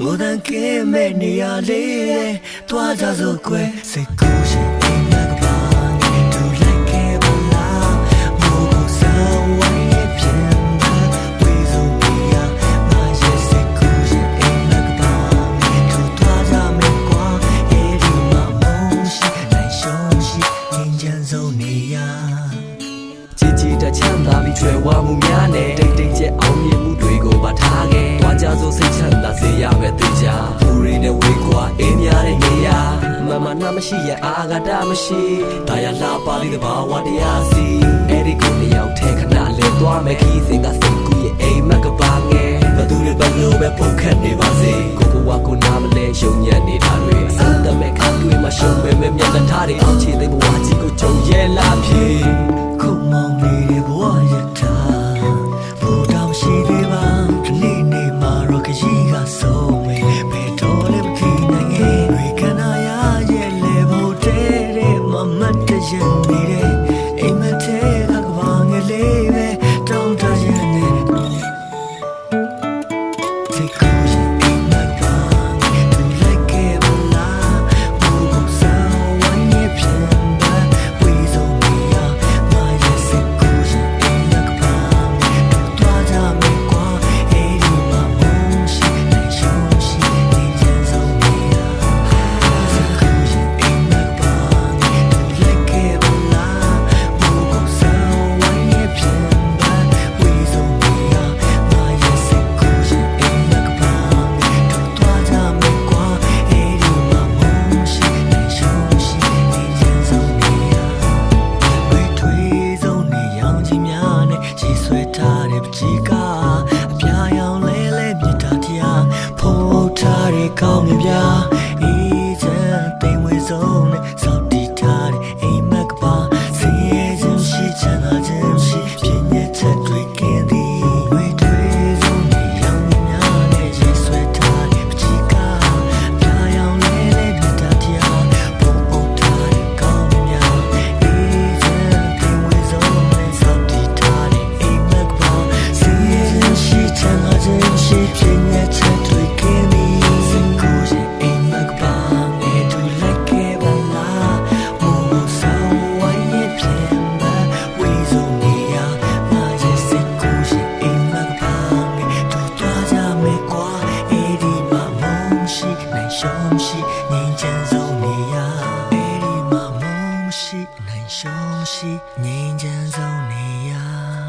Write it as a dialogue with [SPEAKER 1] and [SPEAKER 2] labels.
[SPEAKER 1] မိုးတန်ကင်းမဲ့နေရာလေးတွားကြစို့ကွယ်စိတ်ကူးရှင် တချမ်း
[SPEAKER 2] သာပြီးကြွယ်ဝမှုများနဲ့တိတ်တိတ်ကျအောင်မြင်မှုတွေကိုပါထားခဲ့။တွားကြဆိုစိတ်ချမ်းသာစေရမယ်သူကြ။ဘူရီနဲ့ဝေးကွာအေးများတဲ့နေရာမမနာမရှိရအာဂတမရှိ။ဒါရလာပါလိတဘာဝတရားစီ။အဲဒီကိုတယောက်ထဲခဏလဲသွားမယ်ခီးစင်ကစိတ်ကူရဲ့အိမ်မက်ကပါငယ်။ဘသူတွေဘလို့ပဲပုံခတ်နေပါစေ။ကိုဘဝကိုနားမလဲယုံညံ့နေတာတွေအ
[SPEAKER 1] ဆုံးသတ်မဲ့ခံတွေမှာရှုံးမဲ့မဲ့မျက်နှာထားတွေ အောင်မြင်ပြ 息，难休息，你节奏你呀。